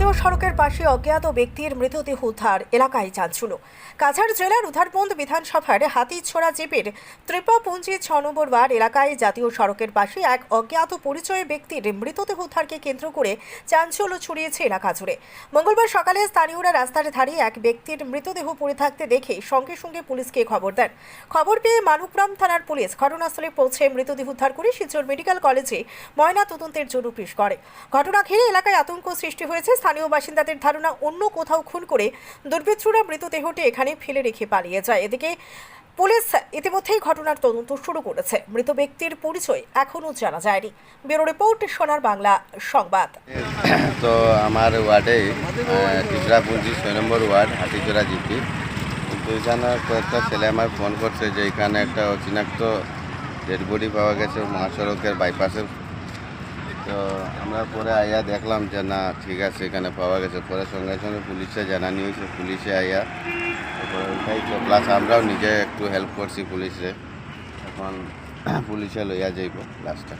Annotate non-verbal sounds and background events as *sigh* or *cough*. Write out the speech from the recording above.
সড়কের পাশে অজ্ঞাত ব্যক্তির মৃতদেহ উদ্ধার এলাকায় চাঞ্চল্য। কাছাড় জেলার উধারবন্দ বিধানসভার হাতিছড়া জিপির ত্রিপাপুঞ্জি ছ নম্বর ওয়ার্ড এলাকায় জাতীয় সড়কের পাশে এক অজ্ঞাত পরিচয় ব্যক্তির মৃতদেহ উদ্ধারকে কেন্দ্র করে চাঞ্চল্য ছড়িয়েছে এলাকা জুড়ে। মঙ্গলবার সকালে স্থানীয়রা রাস্তার ধারে এক ব্যক্তির মৃতদেহ পড়ে থাকতে দেখে সঙ্গে সঙ্গে পুলিশকে খবর দেন। খবর পেয়ে মানুগ্রাম থানার পুলিশ ঘটনাস্থলে পৌঁছে মৃতদেহ উদ্ধার করে শিলচর মেডিকেল কলেজে ময়না তদন্তের জন্য পেশ করে। ঘটনা ঘিরে এলাকায় আতঙ্ক সৃষ্টি হয়েছে। স্থানীয় বাসিন্দাদের ধারণা, অন্য কোথাও খুন করে দুর্বৃত্তরা মৃতদেহটি এখানে ফেলে রেখে পালিয়ে যায়। এদিকে পুলিশ ইতিমধ্যেই ঘটনার তদন্ত শুরু করেছে। মৃত ব্যক্তির পরিচয় এখনও জানা যায়নি। ব্যুরো রিপোর্ট, সোনার বাংলা সংবাদ। *coughs* তো আমার ওয়ার্ডে টিকরাপুঞ্জি ছয় নম্বর ওয়ার্ড, হাতিচোরা জিপি। এখানে কয়েকটা ছেলে আমার ফোন করছে যে এখানে একটা অচিনাক্ত ডেড বডি পাওয়া গেছে, মহাসড়কের বাইপাসে তো আমরা পরে আইয়া দেখলাম যে, না, ঠিক আছে, এখানে পাওয়া গেছে। পরে সঙ্গে সঙ্গে পুলিশে জানানি হয়েছে, পুলিশে আইয়া উঠাইছে প্লাস আমরাও নিজে একটু হেল্প করছি পুলিশে। এখন পুলিশে লইয়া যাইব লাস্টটা